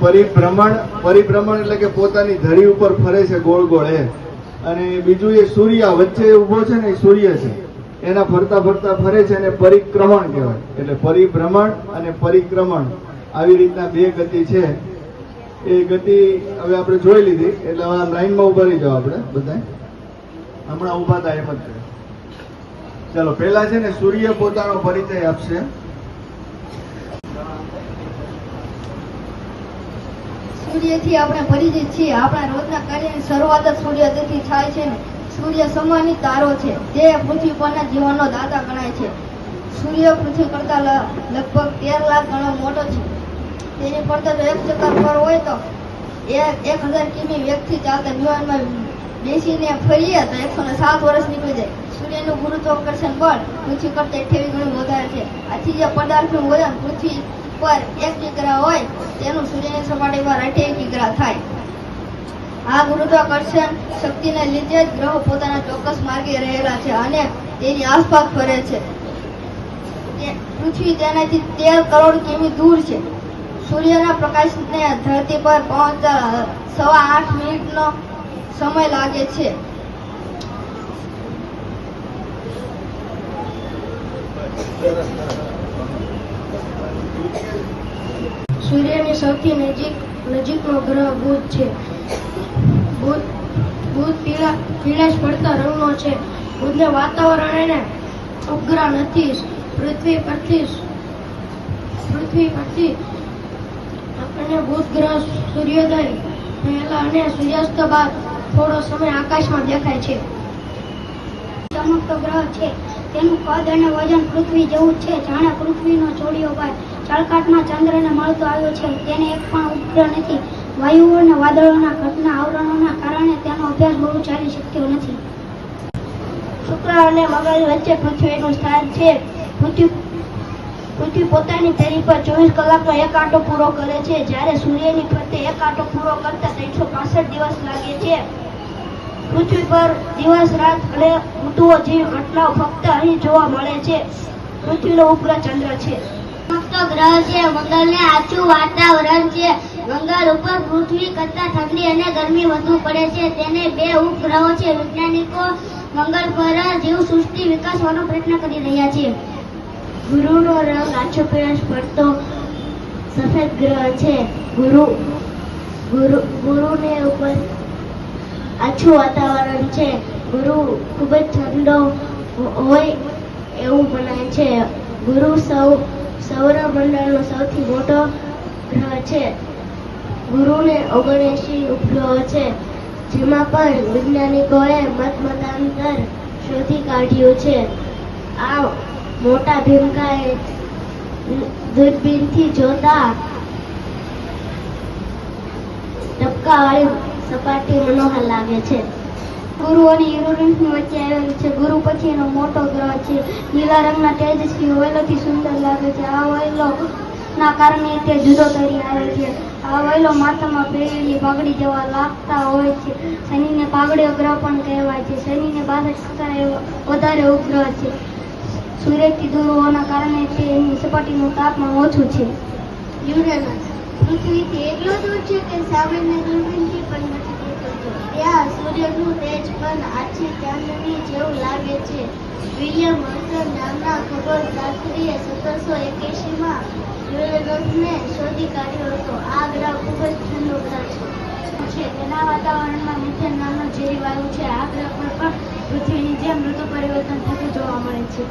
પરિભ્રમણ પરિભ્રમણ એટલે કે પોતાની ધરી ઉપર ફરે છે ગોળ ગોળ એ અને બીજું એ સૂર્ય વચ્ચે ઊભો છે ને એ સૂર્ય છે. એના ફરતા ફરતા ફરે છે અને પરિક્રમણ કહેવાય. એટલે પરિભ્રમણ અને પરિક્રમણ. આવી રીતના બે ગતિ છે. એ ગતિ હવે આપણે જોઈ લીધી. એટલે હવે લાઈનમાં ઊભા રહી જાઓ આપણે બધા હમણાં ઊભા થાય એમ જ ચાલો, પહેલા છે ને સૂર્ય પોતાનો પરિચય આપશે. સૂર્યથી આપણે પરિચિત છીએ. આપણા રોજના કાર્યની શરૂઆત જ સૂર્યથી થાય છે ને. સૂર્ય સમાનિત તારો છે. જે પૃથ્વી પરના જીવનનો દાતા ગણાય છે. સૂર્ય પૃથ્વી કરતા લગભગ તેર લાખ ગણો મોટો છે. તેની પડતા જો એક ચક્કર પર હોય તો એક હજાર કિમી વ્યક્તિ ચાલતા વિમાનમાં બેસીને ફરીએ તો એકસો ને સાત વર્ષ નીકળી જાય. સૂર્યનું ગુરુત્વાકર્ષણ બળ પૃથ્વી કરતા અઠ્યાવીસ ગણું વધારે છે. આથી જે પદાર્થનું વજન પૃથ્વી પર એક કિગ્રા હોય, તેનું સૂર્યની સપાટી પર અઠ્યાવીસ કિગ્રા થાય. આ ગુરુત્વાકર્ષણ શક્તિને લીધે જ ગ્રહો પોતાના ચોક્કસ માર્ગે રહેલા છે અને તેની આસપાસ ફરે છે. પૃથ્વી તેનાથી તેર કરોડ કિમી દૂર છે. સૂર્યના પ્રકાશને ધરતી પર પહોંચતા સવા આઠ મિનિટનો સમય લાગે છે. સૂર્યની સૌથી નજીક, નજીકનો ગ્રહ બુધ છે. બુધ બુધ પીળા, પીળાશ રંગનો છે. બુધને વાતાવરણ એને ઉપગ્રહ નથી. પૃથ્વી પરથી પૃથ્વી પરથી આપણને બુધ ગ્રહ, સૂર્યોદય, પહેલા અને સૂર્યાસ્ત બાદ થોડો સમય આકાશમાં દેખાય છે. ચમકતો ગ્રહ છે. તેનું કદ અને વજન પૃથ્વી જેવું છે. જાણે પૃથ્વીનો જોડિયો ભાઈ. ચળકાટમાં ચંદ્રને મળતો આવ્યો છે. તેને એક પણ ઉપગ્રહ નથી. વાયુઓ અને વાદળોના ઘટના આવરણોના કારણે તેનો અભ્યાસ બહુ ચાલી શક્યો નથી. શુક્ર અને મગજ વચ્ચે પૃથ્વીનું સ્થાન છે. પૃથ્વી પૃથ્વી પોતાની તેરી પર ચોવીસ કલાકનો એક આંટો પૂરો કરે છે. જ્યારે સૂર્યની ફરતે એક આંટો પૂરો કરતા ત્રણસો દિવસ લાગે છે. પૃથ્વી પર દિવસ રાત અને ઋતુઓ જેવી ઘટનાઓ ફક્ત અહીં જોવા મળે છે. પૃથ્વીનો ઉપગ્રહ ચંદ્ર છે. ગ્રહ છે મંગળને આછું વાતાવરણ છે. મંગળ ઉપર પૃથ્વી કરતા ઠંડી અને ગરમી વધુ પડે છે. તેને બે ઉપગ્રહો છે વૈજ્ઞાનિકો મંગળ પર જીવસૃષ્ટિ વિકાસવાનો પ્રયત્ન કરી રહ્યા છે. ગુરુનો રંગ આછો પીળાશ પડતો સફેદ ગ્રહ છે. ગુરુ ગુરુ ગુરુને ઉપર આછું વાતાવરણ છે. ગુરુ ખૂબ જ ઠંડો હોય એવું મનાય છે. ગુરુ સૌ સૌરમંડળનો સૌથી મોટો ગ્રહ છે. ગુરુને ઓગણએંશી ઉપગ્રહો છે. જેમાં પણ વૈજ્ઞાનિકોએ મત મતાંતર શોધી કાઢ્યું છે. આ મોટા ભીમકાએ દૂરબીનથી જોતા ટપકાવાળી સપાટી મનોહર લાગે છે. ગુરુ અને યુરેનસની વચ્ચે આવેલું છે. ગુરુ પછી એનો મોટો ગ્રહ છે. લીલા રંગના તેજસ્વી વયલોથી સુંદર લાગે છે. આ વયલો ના કારણે તે જુદો તરી આવે છે. આ વયલો માથામાં પહેરેલી પાઘડી જેવા લાગતા હોય છે. શનિને પાઘડીઓ ગ્રહ પણ કહેવાય છે. શનિને બાસઠ કરતા વધારે ઉપગ્રહ છે. સૂર્યથી દૂર હોવાના કારણે તેની સપાટીનું તાપમાન ઓછું છે. યુરેનસ, પૃથ્વીથી એટલો દૂર છે કે સામાન્ય દૂરબીનથી પણ નથી દેખાતો ત્યાં સૂર્યનું તેજ પણ આછી ચાંદની જેવું લાગે છે. વિલિયમ હસન નામના ખગોળશાસ્ત્રીએ સત્તરસો એક્યાસીમાં યુરેનસને શોધી કાઢ્યો હતો. આ ગ્રહ ખૂબ જ ઠંડો ગ્રહ છે. છે? તેના વાતાવરણમાં મિથેન નામનો ઝેરી વાયુ છે. આ ગ્રહ પર પણ પૃથ્વીની જેમ ઋતુ પરિવર્તન થતું જોવા મળે છે.